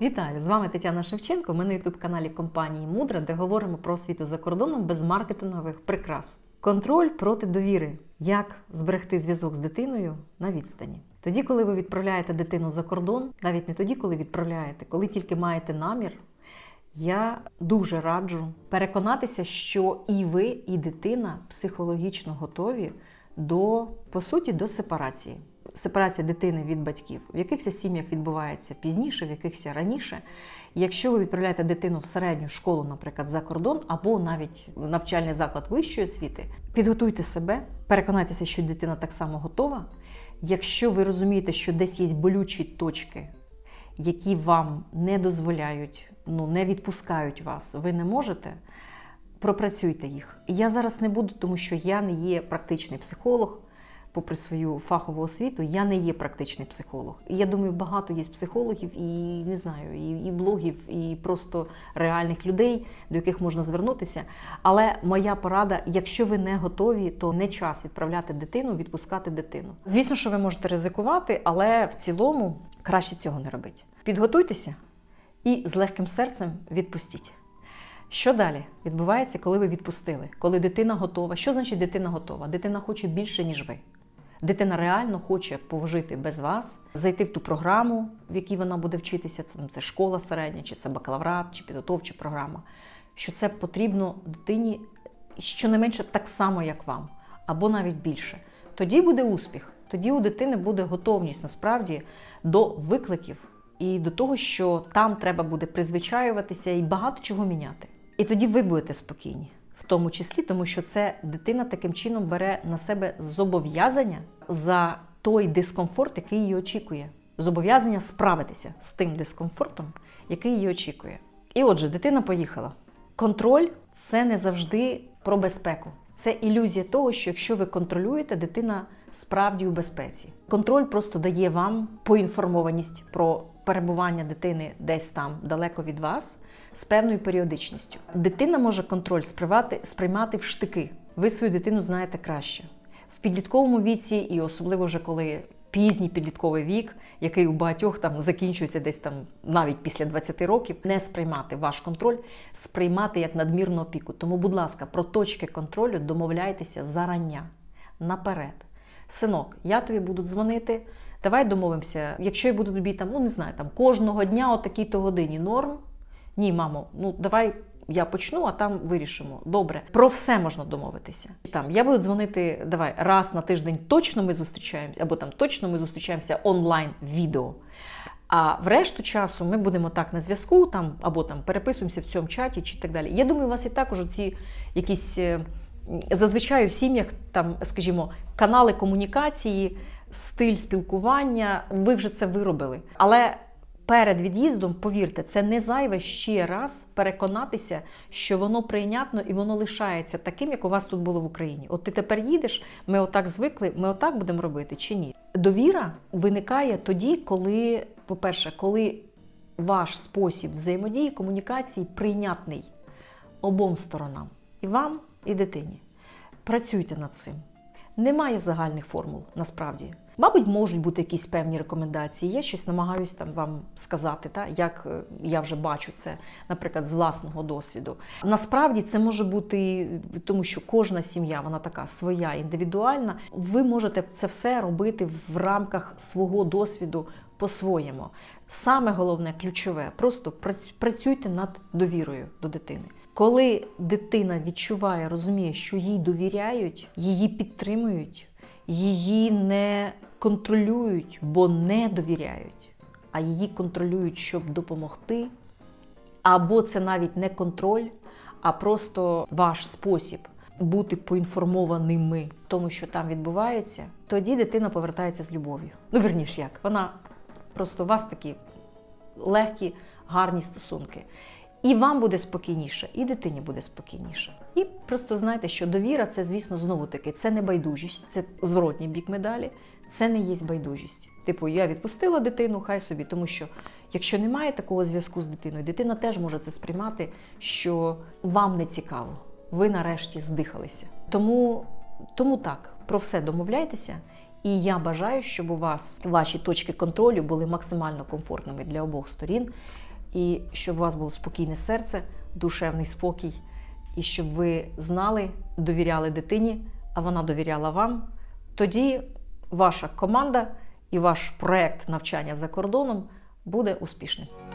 Вітаю! З вами Тетяна Шевченко. Ми на youtube каналі компанії Мудра, де говоримо про освіту за кордоном без маркетингових прикрас. Контроль проти довіри. Як зберегти зв'язок з дитиною на відстані? Тоді, коли ви відправляєте дитину за кордон, навіть не тоді, коли відправляєте, коли тільки маєте намір, я дуже раджу переконатися, що і ви, і дитина психологічно готові до, по суті, до сепарації. Сепарація дитини від батьків, в якихось сім'ях відбувається пізніше, в якихось раніше. Якщо ви відправляєте дитину в середню школу, наприклад, за кордон, або навіть в навчальний заклад вищої освіти, підготуйте себе, переконайтеся, що дитина так само готова. Якщо ви розумієте, що десь є болючі точки, які вам не дозволяють, ну не відпускають вас, ви не можете. Пропрацюйте їх. Я зараз не буду, тому що я не є практичний психолог, попри свою фахову освіту, я не є практичний психолог. Я думаю, багато є психологів і не знаю, і, і блогів, і просто реальних людей, до яких можна звернутися. Але моя порада: якщо ви не готові, то не час відправляти дитину, відпускати дитину. Звісно, що ви можете ризикувати, але в цілому краще цього не робити. Підготуйтеся і з легким серцем відпустіть. Що далі відбувається, коли ви відпустили? Коли дитина готова? Що значить дитина готова? Дитина хоче більше, ніж ви. Дитина реально хоче пожити без вас, зайти в ту програму, в якій вона буде вчитися. Це, це школа середня, чи це бакалаврат, чи підготовча програма. Що це потрібно дитині щонайменше так само, як вам, або навіть більше. Тоді буде успіх, тоді у дитини буде готовність насправді до викликів і до того, що там треба буде призвичаюватися і багато чого міняти. І тоді ви будете спокійні, в тому числі, тому що це дитина таким чином бере на себе зобов'язання за той дискомфорт, який її очікує. Зобов'язання справитися з тим дискомфортом, який її очікує. І отже, дитина поїхала. Контроль це не завжди про безпеку. Це ілюзія того, що якщо ви контролюєте, дитина справді у безпеці. Контроль просто дає вам поінформованість про перебування дитини десь там далеко від вас з певною періодичністю. Дитина може контроль сприймати, сприймати в штики. Ви свою дитину знаєте краще. В підлітковому віці, і особливо вже коли пізній підлітковий вік, який у багатьох там закінчується десь там навіть після 20 років, не сприймати ваш контроль, сприймати як надмірну опіку. Тому, будь ласка, про точки контролю домовляйтеся зарання наперед. Синок, я тобі буду дзвонити. Давай домовимося, якщо я буду тобі там, ну не знаю, там кожного дня о такій-то годині норм. Ні, мамо, ну давай я почну, а там вирішимо. Добре, про все можна домовитися. Там я буду дзвонити, давай раз на тиждень точно ми зустрічаємося, або там точно ми зустрічаємося онлайн відео. А в решту часу ми будемо так на зв'язку, там або там переписуємося в цьому чаті чи так далі. Я думаю, у вас і також ці якісь е, зазвичай у сім'ях, там, скажімо, канали комунікації, стиль спілкування. Ви вже це виробили. Але перед від'їздом, повірте, це не зайве ще раз переконатися, що воно прийнятно і воно лишається таким, як у вас тут було в Україні. От ти тепер їдеш, ми отак звикли, ми отак будемо робити чи ні? Довіра виникає тоді, коли, по-перше, коли ваш спосіб взаємодії, комунікації прийнятний обом сторонам і вам, і дитині. Працюйте над цим. Немає загальних формул насправді. Мабуть, можуть бути якісь певні рекомендації. Я щось намагаюся там вам сказати, та як е, я вже бачу це, наприклад, з власного досвіду. Насправді це може бути тому, що кожна сім'я вона така своя, індивідуальна. Ви можете це все робити в рамках свого досвіду по-своєму. Саме головне, ключове, просто працюйте над довірою до дитини. Коли дитина відчуває, розуміє, що їй довіряють, її підтримують, її не контролюють, бо не довіряють, а її контролюють, щоб допомогти. Або це навіть не контроль, а просто ваш спосіб бути поінформованими тому, що там відбувається, тоді дитина повертається з любов'ю. Ну, верніш як, вона просто у вас такі легкі, гарні стосунки. І вам буде спокійніше, і дитині буде спокійніше. І просто знайте, що довіра це, звісно, знову таки, це не байдужість, це зворотній бік медалі, це не є байдужість. Типу, я відпустила дитину, хай собі, тому що якщо немає такого зв'язку з дитиною, дитина теж може це сприймати, що вам не цікаво, ви нарешті здихалися. Тому, Тому так, про все домовляйтеся. І я бажаю, щоб у вас ваші точки контролю були максимально комфортними для обох сторін. І щоб у вас було спокійне серце, душевний спокій, і щоб ви знали, довіряли дитині, а вона довіряла вам. Тоді ваша команда і ваш проект навчання за кордоном буде успішним.